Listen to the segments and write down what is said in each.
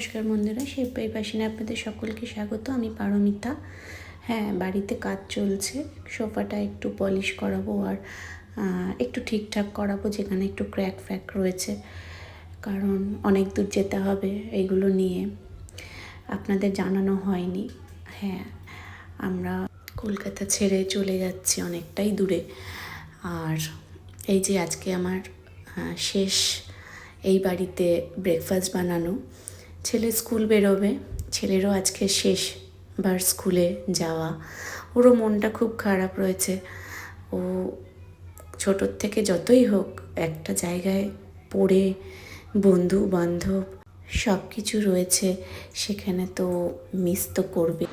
নমস্কার বন্ধুরা শিল্পাই পাশিনে আপনাদের সকলকে স্বাগত। আমি পারমিতা। হ্যাঁ বাড়িতে কাজ চলছে, সোফাটা একটু পলিশ করাবো আর একটু ঠিকঠাক করাবো, যেখানে একটু ক্র্যাক ফ্র্যাক রয়েছে। কারণ অনেক দূর যেতে হবে এইগুলো নিয়ে। আপনাদের জানানো হয়নি। হ্যাঁ আমরা কলকাতা ছেড়ে চলে যাচ্ছি অনেকটাই দূরে। আর এই যে আজকে আমার শেষ এই বাড়িতে ব্রেকফাস্ট বানানো ছেলে স্কুল বেরোবে, ছেলেরও আজকে শেষবার স্কুলে যাওয়া। ওরও মনটা খুব খারাপ রয়েছে। ও ছোটোর থেকে যতই হোক একটা জায়গায় পড়ে, বন্ধু বান্ধব সব কিছু রয়েছে, সেখানে তো মিস তো করবে।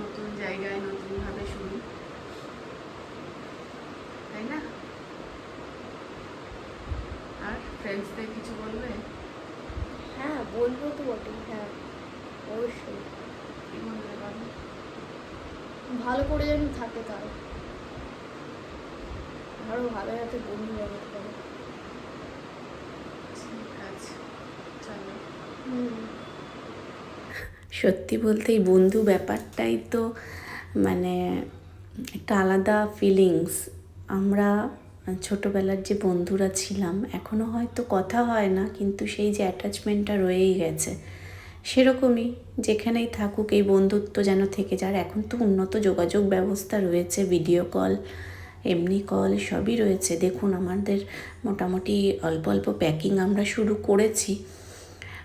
নতুন জায়গায় নতুনভাবে শুরু তাই না আর ফ্রেন্ডসদের কিছু বলবে? হ্যাঁ বলব তো বটেই হ্যাঁ অবশ্যই। কি বলবে বলো ভালো করে যেন থাকে তার। আরও ভালো যাতে বন্ধু জগৎ করে ঠিক আছে চলো। হুম। সত্যি বলতে এই বন্ধু ব্যাপারটাই তো মানে একটা আলাদা ফিলিংস আমরা ছোটোবেলার যে বন্ধুরা ছিলাম এখনও হয়তো কথা হয় না, কিন্তু সেই যে অ্যাটাচমেন্টটা রয়েই গেছে। সেরকমই যেখানেই থাকুক, এই বন্ধুত্ব যেন থেকে যার এখন তো উন্নত যোগাযোগ ব্যবস্থা রয়েছে ভিডিও কল এমনি কল সবই রয়েছে। দেখুন, আমাদের মোটামুটি অল্প অল্প প্যাকিং আমরা শুরু করেছি।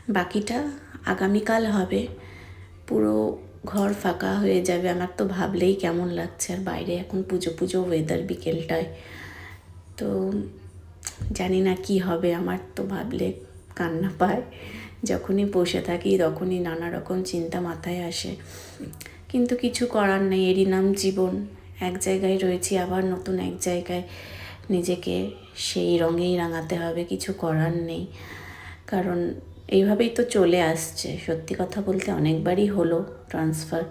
বাকিটা আগামীকাল হবে। পুরো ঘর ফাঁকা হয়ে যাবে। আমার তো ভাবলেই কেমন লাগছে। আর বাইরে এখন পুজো পুজো ওয়েদার বিকেলটায়। তো জানি না কি হবে, আমার তো ভাবলে কান্না পায়। যখনই বসে থাকি তখনই নানা রকম চিন্তা মাথায় আসে। কিন্তু কিছু করার নেই, এরই নাম জীবন। এক জায়গায় রয়েছি, আবার নতুন এক জায়গায় নিজেকে সেই রঙেই রাঙাতে হবে, কিছু করার নেই। কারণ এইভাবেই তো চলে আসছে। সত্যি কথা বলতে অনেকবারই হলো ট্রান্সফার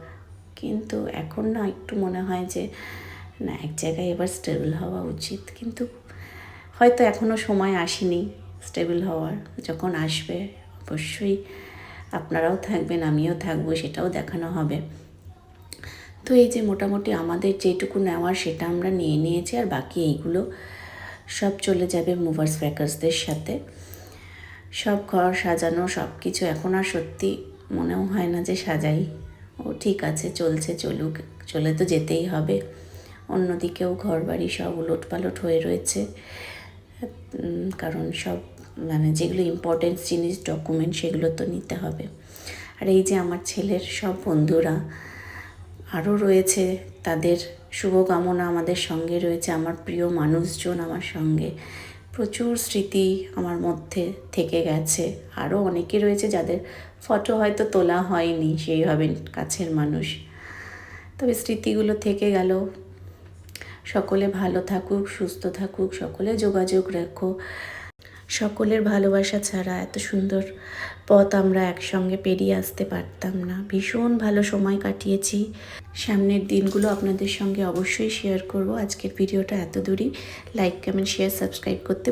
কিন্তু এখন না একটু মনে হয় যে না, এক জায়গায় এবার স্টেবল হওয়া উচিত। কিন্তু হয়তো এখনও সময় আসেনি স্টেবল হওয়ার। যখন আসবে, অবশ্যই আপনারাও থাকবেন, আমিও থাকব, সেটাও দেখানো হবে। তো এই যে মোটামুটি আমাদের যেটুকু নেওয়ার, সেটা আমরা নিয়ে নিয়েছি, আর বাকি এইগুলো সব চলে যাবে মুভার্স ব্রেকার্সদের সাথে। সব ঘর সাজানো সব কিছু এখন আর সত্যি মনেও হয় না যে সাজাই। ও ঠিক আছে, চলছে, চলুক, চলে তো যেতেই হবে। অন্যদিকেও ঘর বাড়ি সব উলট পালট হয়ে রয়েছে। কারণ সব মানে যেগুলো ইম্পর্টেন্ট জিনিস ডকুমেন্ট সেগুলো তো নিতে হবে। আর এই যে আমার ছেলের সব বন্ধুরা আরও রয়েছে, তাদের শুভকামনা আমাদের সঙ্গে রয়েছে। আমার প্রিয় মানুষজন আমার সঙ্গে প্রচুর স্মৃতি আমার মধ্যে থেকে গেছে। আরও অনেকে রয়েছে যাদের ফটো হয়তো তোলা হয়নি সেইভাবে কাছের মানুষ। তবে স্মৃতিগুলো থেকে গেল। সকলে ভালো থাকুক, সুস্থ থাকুক, সকলে যোগাযোগ রাখো। সকলের ভালোবাসা ছাড়া এত সুন্দর পথ আমরা একসঙ্গে পেরিয়ে আসতে পারতাম না। ভীষণ ভালো সময় কাটিয়েছি। সামনের দিনগুলো আপনাদের সঙ্গে অবশ্যই শেয়ার করব। আজকের ভিডিওটা এত দূরই। লাইক কমেন্ট শেয়ার সাবস্ক্রাইব করতে